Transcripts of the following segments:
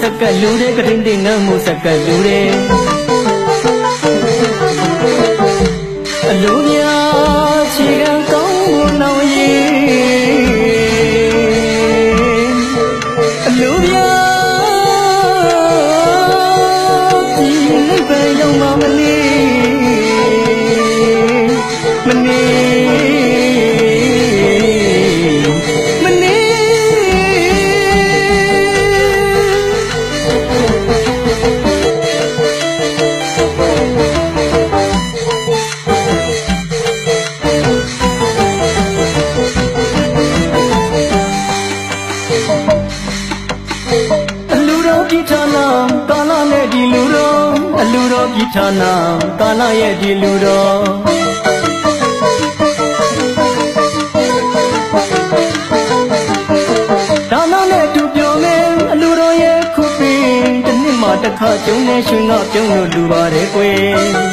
စက်ကလူတွေကထင်းတင်ငမ်းမှုစက်ကလူတွေ ရွှင်ကပြုံးလို့လူပါတယ်ကွယ်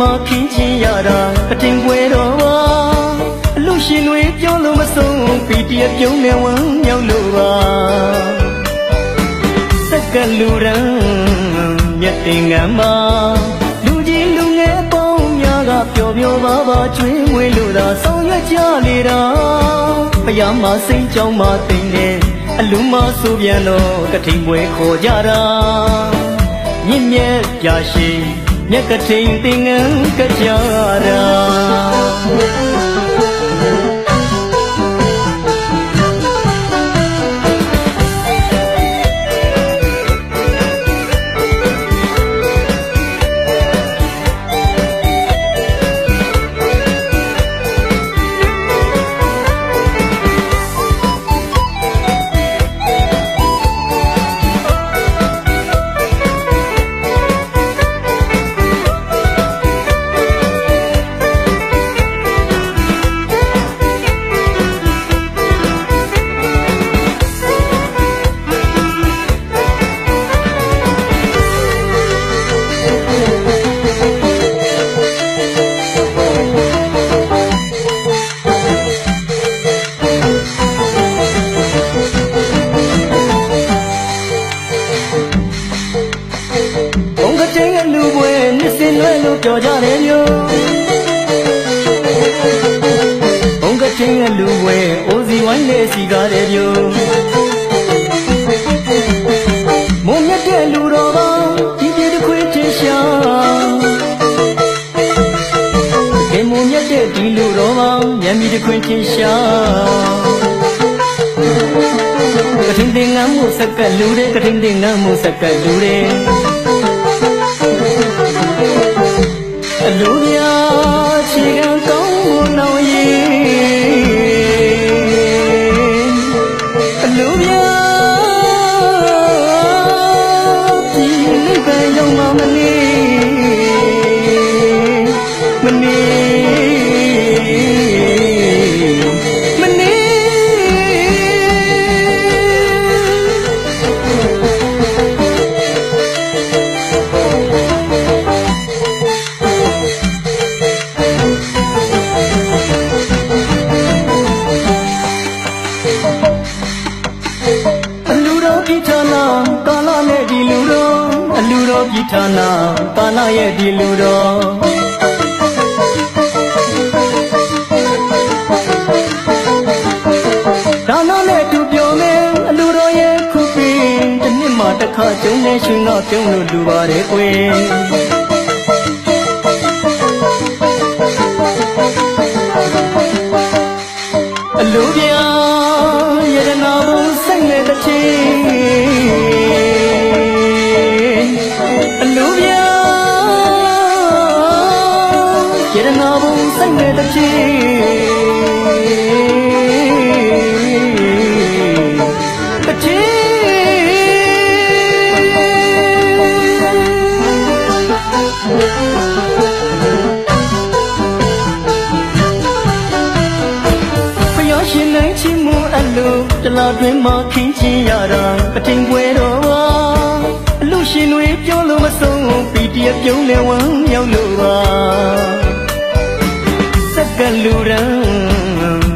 မှာခင်းချင်းရတာအထင်ပွဲတော်ပါအလူရှင်တွေပြောလို့မဆုံးပီတရပြုံးနေဝမ်းမြောက်လို့ပါစက်ကလူရန်မြတ်တင်ငံမှာလူကြီးလူငယ်ပေါင်းများကပျော်ပျော်ပါပါကျွေးမွေးလို့သာဆောင်ရွက်ကြလေတာဖျားမစိန်ကြောင်းမသိမ့်တယ်အလူမဆိုပြန်တော့ကထိန်ပွဲခေါ်ကြတာမြင့်မြတ်ပြရှိ မြက်ကထိန်သင်္ကန်းကကြရာ နှစ်စင်လွဲလို့ပြောကြတယ်မျိုးဘုံကချင်းအလူပွဲအိုစီဝိုင်းနဲ့စီကားတယ်မျိုးမုံမြတ်တဲ့လူတော်ပါဒီပြေတစ်ခွေချင်းရှာကဲမုံမြတ်တဲ့ဒီလူတော်ပါမျက်မြီတစ်ခွေချင်းရှာကထင်းတင်ငမ်းမှုစက်ကလူတွေကထင်းတင်ငမ်းမှုစက်ကလူတွေ အ တစ်ခါကျုံနေရွှင်ကပြုံးလို့လူပါတယ်ကွယ်အလိုပြရတနာဘုံစိတ်နဲ့တစ်ချင်းအလိုပြရတနာဘုံစိတ်နဲ့တစ်ချင်း လိုတလားတွင်မှခင်းချင်ရတာပထင်ပွဲတော်ပါအလူရှင်တွေပြောလို့မဆုံးပီတီပြုံးနေဝမ်းရောက်လို့ပါစက္ကလူရန်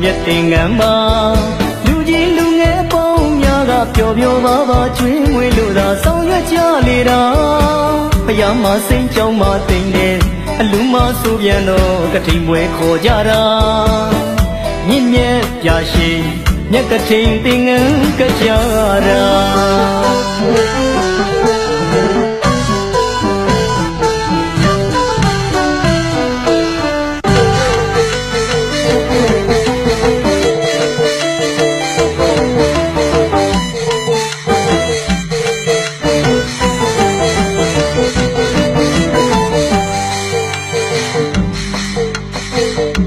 မြတ်တင်ကံပါလူကြီးလူငယ်ပေါင်းများကပျော်ပျော်ပါပါကျွေးမွေးလို့သာဆောင်ရွက်ကြလေတာဘုရားမစိန်ကြောင်းမသိမ့်တယ်အလူမဆိုပြန်တော့ကတိမ်ပွဲခေါ်ကြတာမြင့်မြတ်ပြရှိ မြတ်ကတိမ်တင်ငန်းကြကြတာ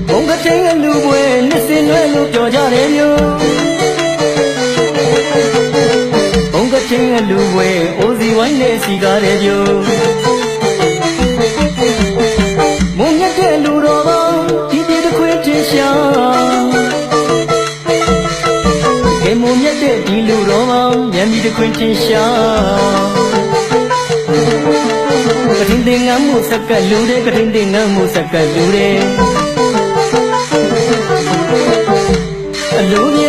ဘုံကတိန်အလူပွဲနှစ်စင်လွဲလို့ပြောကြတယ်မျိုး င်းနဲ့စီကားတယ်မျိုးမုံမြတ်တဲ့လူတော်ပေါင်းဒီဒီတစ်ခွေတင်ရှာကဲမုံမြတ်တဲ့ဒီလူတော်ပေါင်းမြန်ပြီးတစ်ခွေတင်ရှာကတင်တင်ငမ်းမှုစက်ကလူတဲ့ကတင်တင်ငမ်းမှုစက်ကလူတဲ့အလို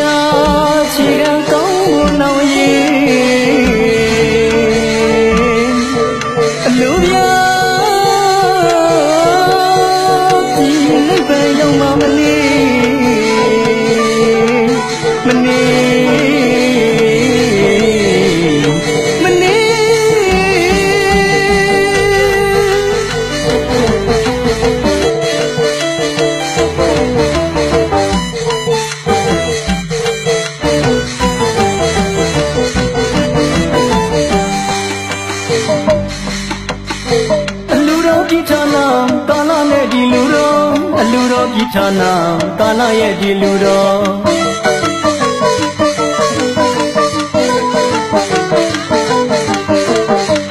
ရဲ့ဒီလူတော်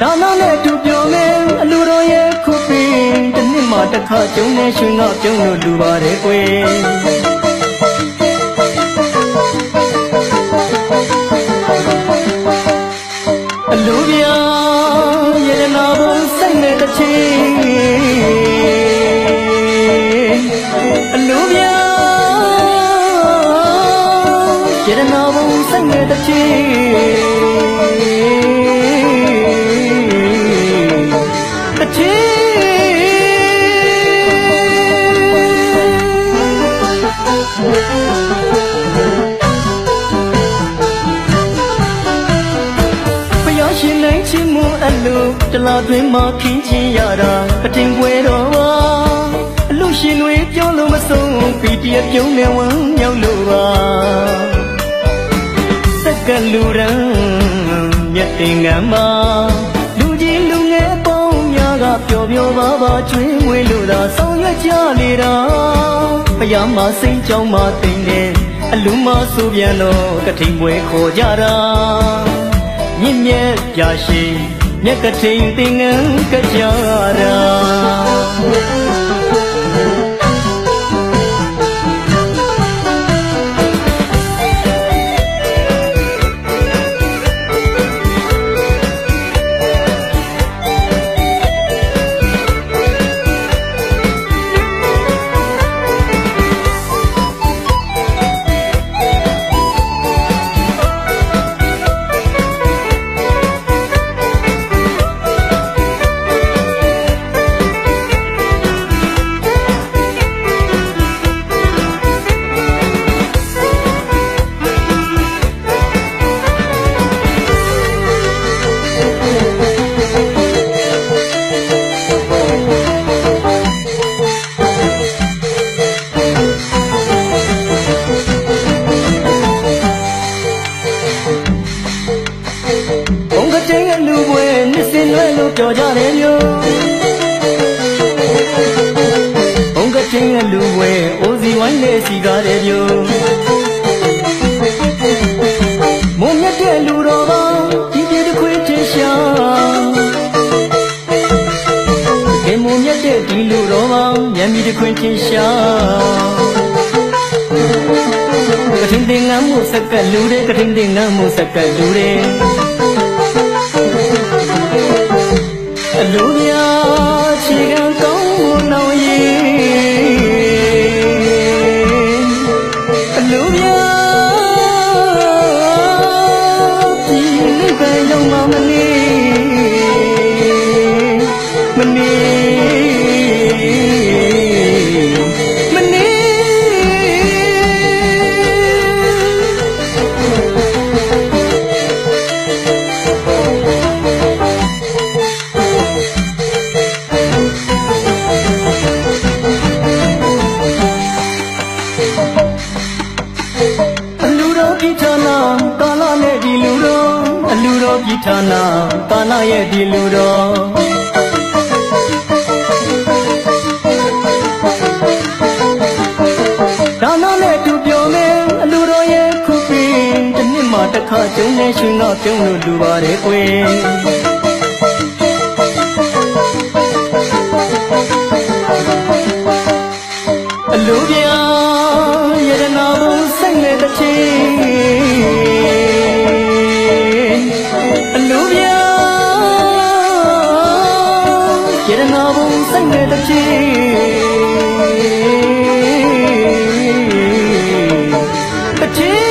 ဒါနနဲ့သူပြောမယ်အလူတော်ရဲ့ခုပင်တစ်နှစ်မှတစ်ခါကျုံနေရွှင်ကပြုံးလို့လူပါတယ်ကွယ် ခင်းချင်ရတာပတင်ပွဲတော်ပါအလူရှင်တွေပြောလို့မဆုံးပီတီပြုံးနေဝမ်းရောက်လို့ပါစက္ကလူရန်မြတ်တင်ကံမှာလူကြီးလူငယ်ပေါင်းများကပျော်ပျော်ပါပါကျွေးမွေးလို့သာဆောင်ရွက်ကြလေတာဘုရားမစိန်ကြောင်းမသိမ့်တယ်အလူမဆိုပြန်တော့ကတိမ်ပွဲခေါ်ကြတာမြင့်မြတ်ပြရှိ မြတ်ကတိမ်တင်ငန်းကြကြတာ ဌာနကာလရဲ့ဒီလူတော်ဒါနနဲ့သူပြောမယ်အလူတော်ရဲ့ခုပင်တစ်နှစ်မှတစ်ခါကျုံနေရှင်ကပြုံးလို့လူပါတယ်ကွယ်အလူပြာယရနာဘုံစိတ်နဲ့တစ်ချင်း ယရနာဘုံစိတ်နဲ့တစ်ချင်းတစ်ချင်း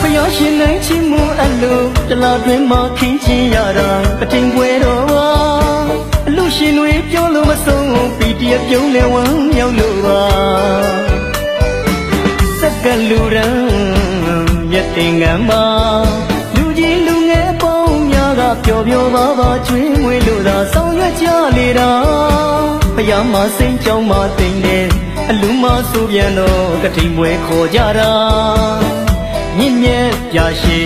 ဖျော်ရှင်နိုင်ချင်မှုအလိုတလာတွင်မှခင်းချင်ရတာအထင်ပွဲတော်ပါအလူရှင်တွေပြောလို့မဆုံးပီ တရပြုံးလဲဝမ်းမြောက်လို့ပါစက်ကလူရန်မြတ်တင်ငံမှာလူကြီးလူငယ်ပေါင်းများကပျော်ပျော်ပါပါကျွေးမွေးလို့သာဆောင်ရွက်ကြလေတာဖယားမစိန်ကြောင်းမသိမ့်နဲ့အလူမဆိုပြန်တော့ကတိမ်ပွဲခေါ်ကြတာမြင့်မြတ်ပြရှိ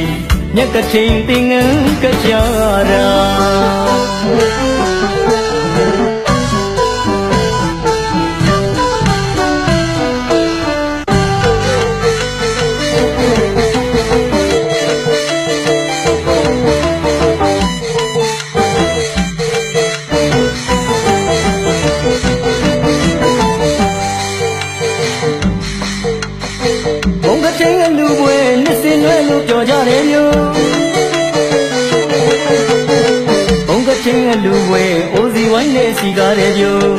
မြတ်ကချိန်ပင်ငန်းကြကြရာ စီကားတယ်မျိုး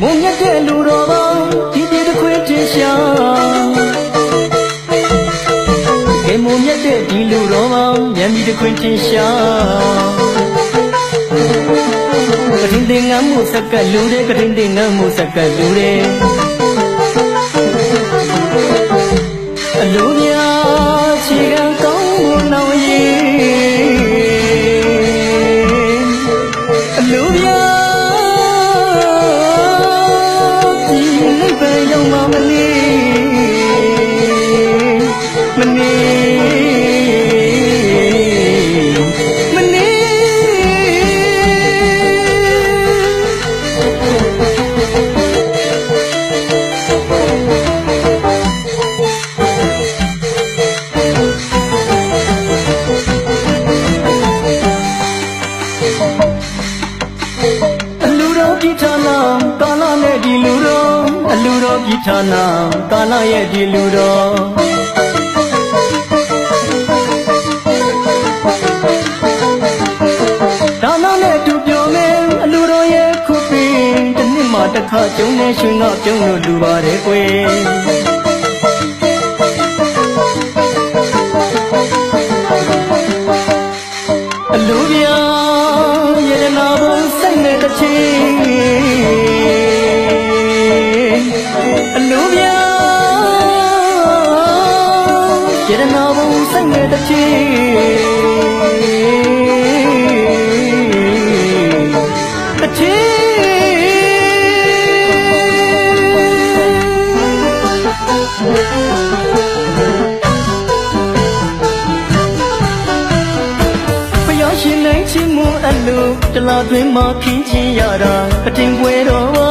မုံမြတ်တဲ့လူတော်ပါဒီပြေတစ်ခွေးချင်းရှာကေမုံမြတ်တဲ့ဒီလူတော်ပါမြန်မီတစ်ခွေးချင်းရှာကထင်းတင်ငမ်းမှုစက်ကလူတွေကထင်းတင်ငမ်းမှုစက်ကလူတွေအလိုများ ရဲ့ဒီလူတော်ဒါနနဲ့သူပြောမယ်အလူတော်ရဲ့ခုပင်တစ်နှစ်မှတစ်ခါကျုံနေရှင်ကပြုံးလို့လူပါတယ်ကွယ် ဖျော်ရှင်နိုင်ချင်မှုအလိုတလားသွင်းမှခင်းချင်ရတာပတင်ပွဲတော်